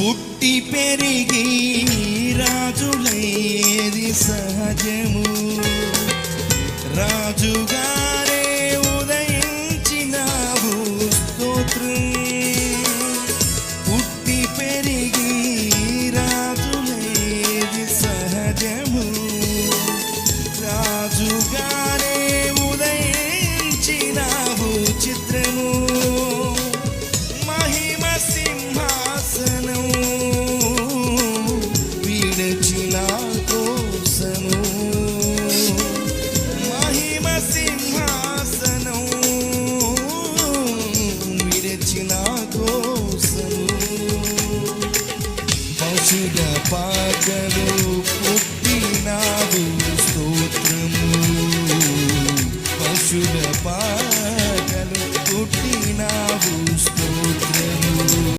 పుట్టి పెరిగి రాజులయ్యేది సహజము. రాజుగారే ఉదయించినావు స్తోత్రం. పుట్టి పెరిగి రాజులయ్యేది సహజము. రాజుగారే విడిచిన కోసము మహిమ సింహాసనం విడిచిన కోసము పశుగ పాకలు పుట్టినావు స్తోత్రము పశుగ పా